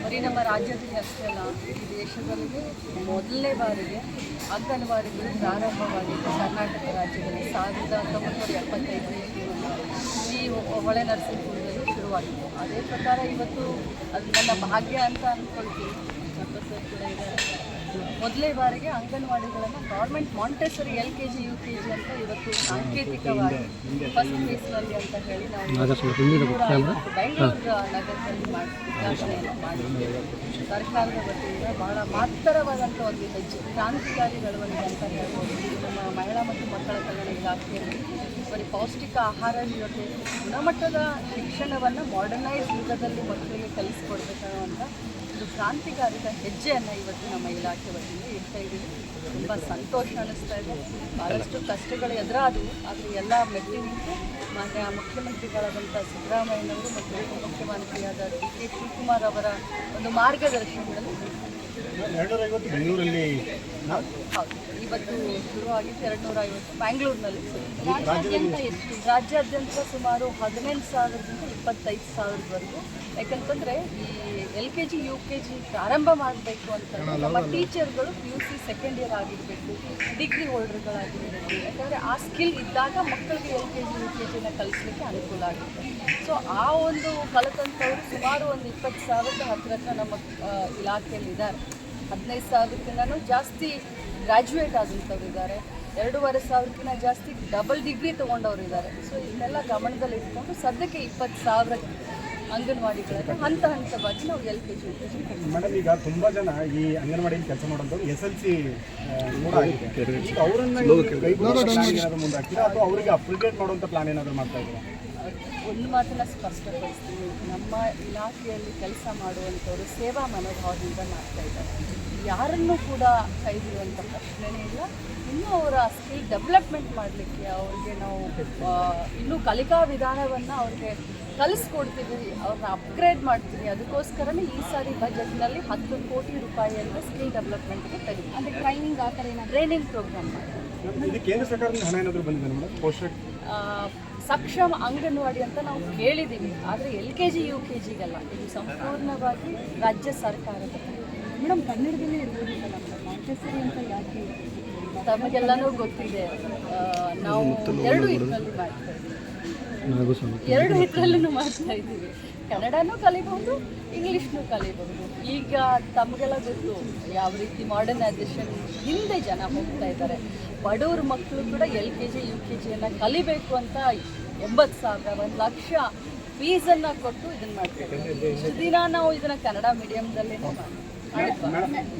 ಬರೀ ನಮ್ಮ ರಾಜ್ಯದಲ್ಲಿ ಅಷ್ಟೇ ಅಲ್ಲ, ಈ ದೇಶದಲ್ಲಿ ಮೊದಲನೇ ಬಾರಿಗೆ ಅಂಗನವಾಡಿಗಳು ಪ್ರಾರಂಭವಾಗಿದ್ದು ಕರ್ನಾಟಕ ರಾಜ್ಯದಲ್ಲಿ ಸಾವಿರದ ಒಂಬೈನೂರ ಎಪ್ಪತ್ತೈದನೇ ಈ ಹೊಳೆ ನರಸಿಂಹಪುರದಲ್ಲಿ ಶುರುವಾಗಿದೆ. ಅದೇ ಪ್ರಕಾರ ಇವತ್ತು ಅದು ನನ್ನ ಭಾಗ್ಯ ಅಂತ ಅಂದ್ಕೊಳ್ತೀವಿ ಮೊದಲೇ ಬಾರಿಗೆ ಅಂಗನವಾಡಿಗಳನ್ನು government Montessori L K G U K G ಅಂತ ಇವತ್ತು ಸಾಂಕೇತಿಕವಾಗಿ ಫಸ್ಟ್ ಫೇಸ್ನಲ್ಲಿ ಅಂತ ಹೇಳಿ ನಾವು ಬೆಂಗಳೂರು ನಗರದಲ್ಲಿ ಮಾಡಿದ್ದೇವೆ. ಸರ್ಕಾರದ ವತಿಯಿಂದ ಬಹಳ ಮಹತ್ತರವಾದಂಥ ಒಂದು ಹೆಜ್ಜೆ ಕ್ರಾಂತಿಕಾರಿ ಬೆಳವಣಿಗೆ ಅಂತ ಹೇಳ್ಬೋದು. ನಮ್ಮ ಮಹಿಳಾ ಮತ್ತು ಮಕ್ಕಳ ಕಲ್ಯಾಣ ಇಲಾಖೆಯಲ್ಲಿ ಬರೀ ಪೌಷ್ಟಿಕ ಆಹಾರ ಜೊತೆ ಗುಣಮಟ್ಟದ ಶಿಕ್ಷಣವನ್ನು ಮಾಡರ್ನೈಸ್ ಯುಗದಲ್ಲಿ ಮಕ್ಕಳಿಗೆ ಕಲಿಸ್ಕೊಡ್ಬೇಕನ್ನುವಂಥ ಒಂದು ಕ್ರಾಂತಿಕಾರಿಕ ಹೆಜ್ಜೆಯನ್ನು ಇವತ್ತು ನಮ್ಮ ಇಲಾಖೆ ವತಿಯಿಂದ ಇಡ್ತಾ ಇದ್ದೀವಿ. ತುಂಬ ಸಂತೋಷ ಅನ್ನಿಸ್ತಾ ಇದೆ. ಭಾಳಷ್ಟು ಕಷ್ಟಗಳು ಎದುರಾದವು. ಆದರೆ ಎಲ್ಲ ಮೆಟ್ಟಿ ನಿಂತು ಮಾನ್ಯ ಮುಖ್ಯಮಂತ್ರಿಗಳಾದಂಥ ಸಿದ್ದರಾಮಯ್ಯನವರು ಮತ್ತು ಉಪಮುಖ್ಯಮಂತ್ರಿಯಾದ ಡಿ ಕೆ ಶಿವಕುಮಾರ್ ಅವರ ಒಂದು ಮಾರ್ಗದರ್ಶನದಲ್ಲಿ ಬೆಂಗಳೂರಲ್ಲಿ ಹೌದು ಇವತ್ತು ಶುರುವಾಗಿದ್ದು ಎರಡು ನೂರ ಐವತ್ತು ಬ್ಯಾಂಗ್ಳೂರಿನಲ್ಲಿ ರಾಜ್ಯಾದ್ಯಂತ ಎಷ್ಟು? ರಾಜ್ಯಾದ್ಯಂತ ಸುಮಾರು ಹದಿನೆಂಟು ಸಾವಿರದಿಂದ ಇಪ್ಪತ್ತೈದು ಸಾವಿರದವರೆಗೂ. ಯಾಕಂತಂದರೆ ಈ L K G U K G ಪ್ರಾರಂಭ ಮಾಡಬೇಕು ಅಂತ ನಮ್ಮ ಟೀಚರ್ಗಳು P U C second year ಆಗಿರಬೇಕು ಡಿಗ್ರಿ ಹೋಲ್ಡರ್ಗಳಾಗಿರಬೇಕು ಯಾಕಂದರೆ ಆ ಸ್ಕಿಲ್ ಇದ್ದಾಗ ಮಕ್ಕಳಿಗೆ L K G U K ಜಿನ ಕಲಿಸ್ಲಿಕ್ಕೆ ಅನುಕೂಲ ಆಗುತ್ತೆ. ಸೊ ಆ ಒಂದು ಕಲಿತಂಥವ್ರು ಸುಮಾರು ಒಂದು ಇಪ್ಪತ್ತು ಸಾವಿರದ ಹತ್ತಿರ ಹತ್ರ ನಮ್ಮ ಇಲಾಖೆಯಲ್ಲಿ ಇದ್ದಾರೆ. ಹದಿನೈದು ಸಾವಿರಕ್ಕಿಂತನೂ ಜಾಸ್ತಿ ಗ್ರ್ಯಾಜುಯೇಟ್ ಆದಂಥವ್ರು ಇದ್ದಾರೆ. ಎರಡೂವರೆ ಸಾವಿರಕ್ಕಿಂತ ಜಾಸ್ತಿ ಡಬಲ್ ಡಿಗ್ರಿ ತೊಗೊಂಡವ್ರು ಇದ್ದಾರೆ. ಸೊ ಇದನ್ನೆಲ್ಲ ಗಮನದಲ್ಲಿ ಇಟ್ಕೊಂಡು ಸದ್ಯಕ್ಕೆ ಇಪ್ಪತ್ತು ಸಾವಿರ ಅಂಗನವಾಡಿಗಳಲ್ಲಿ ಹಂತ ಹಂತವಾಗಿ ನಾವು ಎಲ್ ಕೆ ಜಿ ಮೇಡಮ್ ಈಗ ತುಂಬಾ ಜನ ಈ ಅಂಗನವಾಡಿಯಲ್ಲಿ ಕೆಲಸ ಮಾಡೋದು ಎಸ್ ಎಲ್ ಸಿ ಅವರನ್ನ ಏನಾದ್ರು ಮುಂದೆ ಹಾಕ್ತೀರಾ ಅಥವಾ ಅವರಿಗೆ ಅಪ್ರಿಗೇಟ್ ಮಾಡುವಂತ ಪ್ಲಾನ್ ಏನಾದರೂ ಮಾಡ್ತಾ ಇದ್ದೀರಾ? ಒಂದು ಮಾತನ್ನ ಸ್ಪಷ್ಟಪಡಿಸ್ತೀನಿ. ನಮ್ಮ ಇಲಾಖೆಯಲ್ಲಿ ಕೆಲಸ ಮಾಡುವಂಥವರು ಸೇವಾ ಮನೋಭಾವದಿಂದ ಮಾಡ್ತಾ ಇದ್ದಾರೆ. ಯಾರನ್ನೂ ಕೂಡ ಕೈ ಬಿಡುವಂಥ ಪ್ರಶ್ನೆನೇ ಇಲ್ಲ. ಇನ್ನೂ ಅವರ ಸ್ಕಿಲ್ ಡೆವಲಪ್ಮೆಂಟ್ ಮಾಡಲಿಕ್ಕೆ ಅವ್ರಿಗೆ ನಾವು ಇನ್ನೂ ಕಲಿಕಾ ವಿಧಾನವನ್ನು ಅವ್ರಿಗೆ ಕಲಿಸ್ಕೊಡ್ತೀವಿ ಅವ್ರನ್ನ ಅಪ್ಗ್ರೇಡ್ ಮಾಡ್ತೀವಿ. ಅದಕ್ಕೋಸ್ಕರನೇ ಈ ಸಾರಿ ಬಜೆಟ್ನಲ್ಲಿ ಹತ್ತು ಕೋಟಿ ರೂಪಾಯಿಯನ್ನು ಸ್ಕಿಲ್ ಡೆವಲಪ್ಮೆಂಟ್ಗೆ ತೆಗೆದು ಅಂದರೆ ಟ್ರೈನಿಂಗ್ ಆ ಥರ ಏನಾದರೂ? ಟ್ರೈನಿಂಗ್ ಪ್ರೋಗ್ರಾಮ್ ಮಾಡಿ. ಕೇಂದ್ರ ಸರ್ಕಾರದಿಂದ ಹಣ ಏನಾದ್ರು ಬಂದಿದೆ ಮೇಡಮ್? ಪೋಷಕ್ ಆ, ಸಕ್ಷಮ ಅಂಗನವಾಡಿ ಅಂತ ನಾವು ಕೇಳಿದ್ದೀವಿ ಆದರೆ L K G U K ಜಿಗಲ್ಲ. ಇದು ಸಂಪೂರ್ಣವಾಗಿ ರಾಜ್ಯ ಸರ್ಕಾರದ ಮೇಡಮ್ ಕನ್ನಡದಲ್ಲೇ ಮಾಂಟೆಸರಿ ಅಂತ ಯಾಕೆ ತಮಗೆಲ್ಲನೂ ಗೊತ್ತಿದೆ. ನಾವು ಎರಡು ಇದರಲ್ಲಿ ಮಾಡ್ತಾ ಇದ್ದೀವಿ. ಎರಡು ಇದರಲ್ಲೂ ಮಾಡ್ತಾ ಇದ್ದೀವಿ. ಕನ್ನಡನೂ ಕಲಿಬಹುದು ಇಂಗ್ಲೀಷ್ನೂ ಕಲಿಬಹುದು. ಈಗ ತಮಗೆಲ್ಲ ಗೊತ್ತು ಯಾವ ರೀತಿ ಮಾಡರ್ನೈಸೇಷನ್ ಹಿಂದೆ ಜನ ಹೋಗ್ತಾ ಇದ್ದಾರೆ. ಬಡವ್ರ ಮಕ್ಕಳು ಕೂಡ L K G U K ಜಿಯನ್ನು ಕಲಿಬೇಕು ಅಂತ ಎಂಬತ್ತು ಸಾವಿರ ಒಂದು ಲಕ್ಷ ಫೀಸನ್ನು ಕೊಟ್ಟು ಇದನ್ನು ಮಾಡ್ತೀವಿ ಇಷ್ಟು ದಿನ ನಾವು ಇದನ್ನು ಕನ್ನಡ ಮೀಡಿಯಮ್ದಲ್ಲೇ ಮಾಡಿ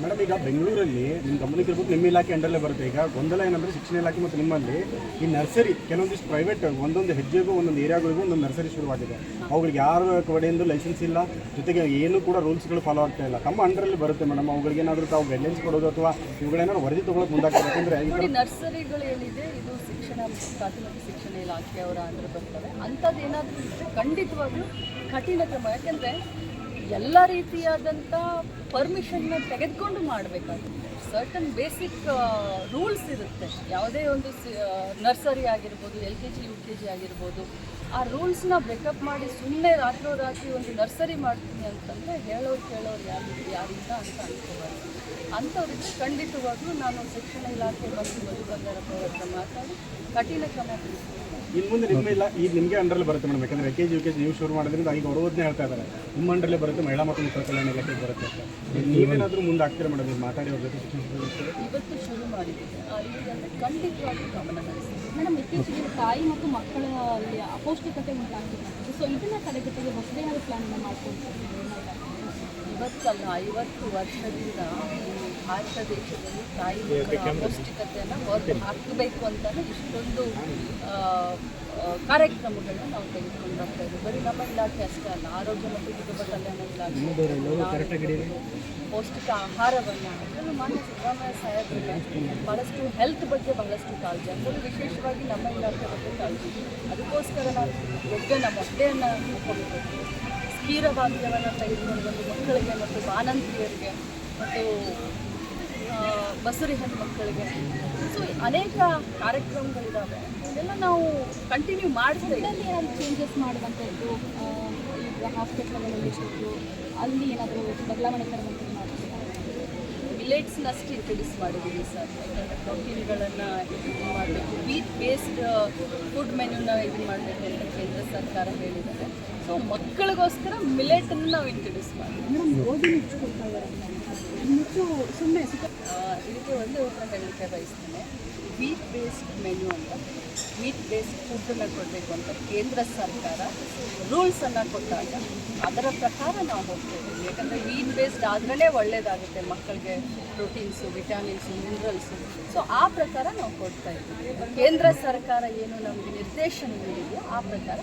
ಮೇಡಮ್ ಈಗ ಬೆಂಗಳೂರಲ್ಲಿ ನಿಮ್ಮ ಗಮನಕ್ಕೆ ಇರ್ಬೋದು ನಿಮ್ಮ ಇಲಾಖೆ ಅಂಡರ್ಲೇ ಬರುತ್ತೆ. ಈಗ ಗೊಂದಲ ಏನಂದ್ರೆ ಶಿಕ್ಷಣ ಇಲಾಖೆ ಮತ್ತು ನಿಮ್ಮಲ್ಲಿ ಈ ನರ್ಸರಿ ಕೆಲವೊಂದಿಷ್ಟು ಪ್ರೈವೇಟ್ ಒಂದೊಂದು ಹೆಜ್ಜೆಗೂ ಒಂದೊಂದು ಏರಿಯಾಗಳಿಗೂ ಒಂದೊಂದು ನರ್ಸರಿ ಶುರುವಾಗಿದೆ. ಅವುಗಳಿಗೆ ಯಾರ ಕಡೆಯಿಂದ ಲೈಸೆನ್ಸ್ ಇಲ್ಲ. ಜೊತೆಗೆ ಏನು ಕೂಡ ರೂಲ್ಸ್ಗಳು ಫಾಲೋ ಆಗ್ತಾ ಇಲ್ಲ. ತಮ್ಮ ಅಂಡರಲ್ಲಿ ಬರುತ್ತೆ ಮೇಡಮ್ ಅವುಗಳಿಗೆ ಏನಾದರೂ ತಾವು ಗೈಡ್ಲೈನ್ಸ್ ಕೊಡೋದು ಅಥವಾ ಇವುಗಳೇನಾದ್ರು ವರದಿ ತೊಗೊಳಕ್ಕೆ ಮುಂದಾಗ್ತದೆ ಯಾಕಂದರೆ ನೋಡಿ ನರ್ಸರಿಗಳು ಏನಿದೆ ಇದು ಶಿಕ್ಷಣ ಮತ್ತು ಪ್ರಾಥಮಿಕ ಶಿಕ್ಷಣ ಇಲಾಖೆಯವರ ಅಂದ್ರೆ ಬರ್ತವೆ ಅಂಥದ್ದು ಏನಾದರೂ ಇದ್ದರೆ ಖಂಡಿತವಾಗ್ಲೂ ಕಠಿಣ ಕ್ರಮ. ಯಾಕೆಂದರೆ ಎಲ್ಲ ರೀತಿಯಾದಂಥ ಪರ್ಮಿಷನ್ನ ತೆಗೆದುಕೊಂಡು ಮಾಡಬೇಕಾಗುತ್ತೆ. ಸರ್ಟನ್ ಬೇಸಿಕ್ ರೂಲ್ಸ್ ಇರುತ್ತೆ. ಯಾವುದೇ ಒಂದು ನರ್ಸರಿ ಆಗಿರ್ಬೋದು L K G U K G ಆಗಿರ್ಬೋದು, ಆ ರೂಲ್ಸ್ನ ಬ್ರೇಕಪ್ ಮಾಡಿ ಸುಮ್ಮನೆ ರಾತ್ರೋರಾತ್ರಿ ಒಂದು ನರ್ಸರಿ ಮಾಡ್ತೀನಿ ಅಂತಂದರೆ ಹೇಳೋರು ಕೇಳೋರು ಯಾರು, ಯಾರಿಂದ ಅಂತ ಅನ್ಕೋಬಾರ್ದು. ಅಂಥವ್ರಿಗೆ ಖಂಡಿತವಾಗ್ಲೂ ನಾನು ಶಿಕ್ಷಣ ಇಲಾಖೆ ಬಂದು ಮಧು ಬಂಗಾರಪ್ಪ ಹತ್ರ ಮಾತಾಡಿ ಕಠಿಣ ಕ್ರಮ. ಇನ್ನು ಮುಂದೆ ನಿಮ್ಮ ಇಲ್ಲ ಈಗ ನಿಮಗೆ ಅಂಡರಲ್ಲಿ ಬರುತ್ತೆ ಮೇಡಮ್ ಯಾಕಂದರೆ K G U K G ನೀವು ಶುರು ಮಾಡೋದ್ರಿಂದ ಈಗ ಅವ್ರದ್ದೇ ಹೇಳ್ತಾ ಇದ್ದಾರೆ. ನಿಮ್ಮ ಅಂಡರಲ್ಲೇ ಬರುತ್ತೆ ಮಹಿಳಾ ಮತ್ತು ಮಕ್ಕಳ ಕಲ್ಯಾಣ ಇಲಾಖೆಗೆ ಬರುತ್ತೆ ಅಂತ. ನೀವೇನಾದರೂ ಮುಂದೆ ಆಗ್ತೀರಾ ಮೇಡಮ್ ನೀವು ಮಾತಾಡಿ ಅವ್ರ ಜೊತೆ ಶಿಕ್ಷಣ ಇವತ್ತು ಶುರು ಖಂಡಿತವಾಗ್ಲೂ ಗಮನ ಮೇಡಮ್ ಇತ್ತೀಚೆಗೆ ತಾಯಿ ಮತ್ತು ಮಕ್ಕಳಲ್ಲಿ ಅಪೌಷ್ಟಿಕತೆ ಉಂಟಾಗ್ತಿದೆ ಸೊ ಇದನ್ನ ತಡೆಗಟ್ಟಲು ಹೊಸದೇನಾದ್ರು ಪ್ಲಾನ್ ಮಾಡ್ಕೊಳ್ತೀವಿ ಇವತ್ತಲ್ಲ ಐವತ್ತು ವರ್ಷದಿಂದ ಭಾರತ ದೇಶದಲ್ಲಿ ತಾಯಿ ಮಕ್ಕಳ ಅಪೌಷ್ಟಿಕತೆಯನ್ನು ಹೊರತು ಹಾಕಬೇಕು ಅಂತಲೇ ಇಷ್ಟೊಂದು ಕಾರ್ಯಕ್ರಮಗಳನ್ನ ನಾವು ತೆಗೆದುಕೊಂಡು ಬರ್ತಾ ಇದ್ದೀವಿ. ಬರೀ ನಮ್ಮ ಇಲಾಖೆ ಅಷ್ಟೇ ಅಲ್ಲ ಆರೋಗ್ಯ ಮತ್ತು ಕುಟುಂಬ ಕಲ್ಯಾಣ ಇಲಾಖೆ ಪೌಷ್ಟಿಕ ಆಹಾರವನ್ನು ಅದರಲ್ಲೂ ಮಾನ್ಯ ಸಿದ್ದರಾಮಯ್ಯ ಸಾಹೇಬರಿಗೆ ಬಹಳಷ್ಟು ಹೆಲ್ತ್ ಬಗ್ಗೆ ಬಹಳಷ್ಟು ಕಾಳಜಿ ಅದರಲ್ಲೂ ವಿಶೇಷವಾಗಿ ನಮ್ಮ ಇಲಾಖೆ ಬಗ್ಗೆ ಕಾಳಜಿ. ಅದಕ್ಕೋಸ್ಕರ ನಾವು ಎಗ್ಗನ ನಮ್ಮ ಕೊಡಬೇಕು ಕ್ಷೀರ ಭಾಗ್ಯವನ್ನು ತೆಗೆದುಕೊಂಡು ಬಂದು ಮಕ್ಕಳಿಗೆ ಮತ್ತು ಬಾಣಂತಿಯರಿಗೆ ಮತ್ತು ಬಸುರಿ ಹೆಣ್ಣು ಮಕ್ಕಳಿಗೆ ಸೊ ಅನೇಕ ಕಾರ್ಯಕ್ರಮಗಳಿದ್ದಾವೆ ಇದೆಲ್ಲ ನಾವು ಕಂಟಿನ್ಯೂ ಮಾಡಿದ್ರೆ ಏನಾದರೂ ಚೇಂಜಸ್ ಮಾಡುವಂಥದ್ದು ಈಗ ಹಾಸ್ಪಿಟ್ಲ್ಗಳಲ್ಲಿ ಅಲ್ಲಿ ಏನಾದರೂ ಬದಲಾವಣೆ ತರುವಂಥದ್ದು ಮಾಡ್ತೀರಾ? ಮಿಲೆಟ್ಸ್ನಷ್ಟು ಇಂಟ್ರೊಡ್ಯೂಸ್ ಮಾಡಿದ್ದೀವಿ ಸರ್ ಯಾಕಂದರೆ ಪ್ರೋಟೀನ್ಗಳನ್ನು ಇದು ಮಾಡಬೇಕು. ವೀಟ್ ಬೇಸ್ಡ್ ಫುಡ್ ಮೆನ್ಯೂನ ಇದು ಮಾಡಬೇಕು ಅಂತ ಕೇಂದ್ರ ಸರ್ಕಾರ ಹೇಳಿದ್ದಾರೆ. ಸೊ ಮಕ್ಕಳಿಗೋಸ್ಕರ ಮಿಲೆಟನ್ನು ನಾವು ಇಂಟ್ರೊಡ್ಯೂಸ್ ಮಾಡಿದ್ದೀವಿ ನುಚ್ಚು ಸುಮ್ಮನೆ ಇದಕ್ಕೆ ಒಂದೇ ಉತ್ತರ ಹೇಳಲಿಕ್ಕೆ ಬಯಸ್ತೇನೆ. ವೀಟ್ ಬೇಸ್ಡ್ ಮೆನು ಅಂತ. ವೀಟ್ ಬೇಸ್ಡ್ ಫುಡ್ಡನ್ನು ಕೊಡಬೇಕು ಅಂತ ಕೇಂದ್ರ ಸರ್ಕಾರ ರೂಲ್ಸನ್ನು ಕೊಟ್ಟಾಗ ಅದರ ಪ್ರಕಾರ ನಾವು ಹೋಗ್ತೇವೆ. ಯಾಕಂದರೆ ವೀಟ್ ಬೇಸ್ಡ್ ಆದ್ರೇ ಒಳ್ಳೆಯದಾಗುತ್ತೆ ಮಕ್ಕಳಿಗೆ ಪ್ರೋಟೀನ್ಸು ವಿಟಾಮಿನ್ಸು ಮಿನರಲ್ಸು ಸೊ ಆ ಪ್ರಕಾರ ನಾವು ಕೊಡ್ತಾ ಇದ್ದೀವಿ. ಕೇಂದ್ರ ಸರ್ಕಾರ ಏನು ನಮಗೆ ನಿರ್ದೇಶನ ನೀಡಿದೆಯೋ ಆ ಪ್ರಕಾರ